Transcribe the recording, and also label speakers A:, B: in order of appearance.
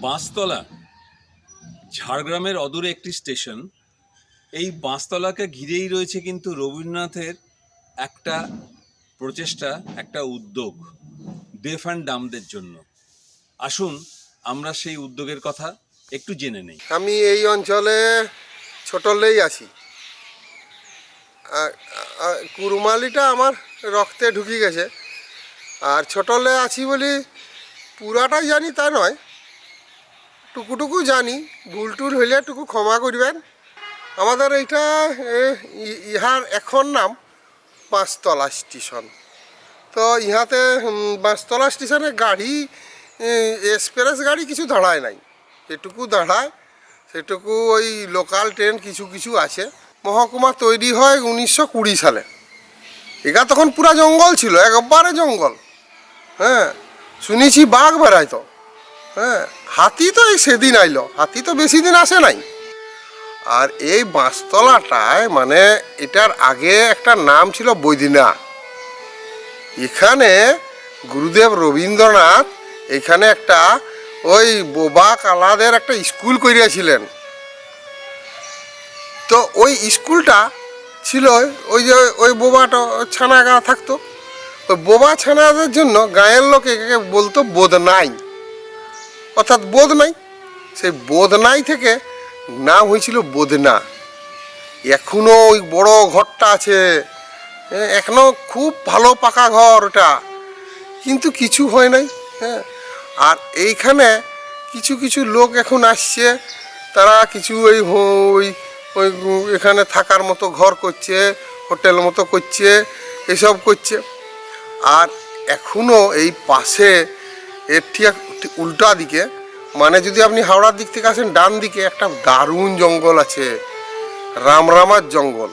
A: বাঁশতলা, ঝাড়গ্রামের অদূরে একটি স্টেশন। এই বাঁশতলাকে ঘিরেই রয়েছে কিন্তু রবীন্দ্রনাথের একটা প্রচেষ্টা, একটা উদ্যোগ, ডেফ অ্যান্ড ডামদের জন্য। আসুন, আমরা সেই উদ্যোগের কথা একটু জেনে নেই।
B: আমি এই অঞ্চলে ছোটলেই আছি। আর আমার রক্তে ঢুকে গেছে। আর ছোটলে আছি বলি পুরাটাই জানি তা নয়। টুকুটুকু জানি ভুল টুল হইলে টুকু ক্ষমা করবেন। আমাদের এইটা ইহার এখন নাম পাঁচতলা স্টেশন। তো ইহাতে পাঁচতলা স্টেশনে গাড়ি এক্সপ্রেস গাড়ি কিছু দাঁড়ায় নাই। যেটুকু দাঁড়ায়, সেটুকু ওই লোকাল ট্রেন কিছু কিছু আছে। মহকুমা তৈরি হয় উনিশশো কুড়ি সালে। এগা তখন পুরা জঙ্গল ছিল, একবারে জঙ্গল। হ্যাঁ শুনেছি বাঘ বেড়াইতো। হ্যাঁ হাতি তো এই সেদিন আইলো। হাতি তো বেশি দিন আসে নাই। আর এই বাঁশতলাটায় মানে এটার আগে একটা নাম ছিল বৈদিনা। এখানে গুরুদেব রবীন্দ্রনাথ এখানে একটা ওই বোবা কালাদের একটা স্কুল করিয়াছিলেন। তো ওই স্কুলটা ছিল ওই যে ওই বোবাটা ছানা গা থাকতো। ওই বোবা ছানাদের জন্য গায়ের লোক একে বলতো বোধ নাই। অর্থাৎ বোধ নাই। সেই বোধ নাই থেকে নাম হয়েছিল বোধনা। এখনও ওই বড় ঘরটা আছে। হ্যাঁ, এখনও খুব ভালো পাকা ঘর ওটা। কিন্তু কিছু হয় নাই হ্যাঁ। আর এইখানে কিছু কিছু লোক এখন আসছে। তারা কিছু ওই ওই ওই এখানে থাকার মতো ঘর করছে হোটেল মতো করছে এসব করছে। আর এখনও এই পাশে এর ঠিক উল্টা দিকে মানে যদি আপনি হাওড়ার দিক থেকে আসেন, ডান দিকে একটা দারুণ জঙ্গল আছে, রামরামার জঙ্গল।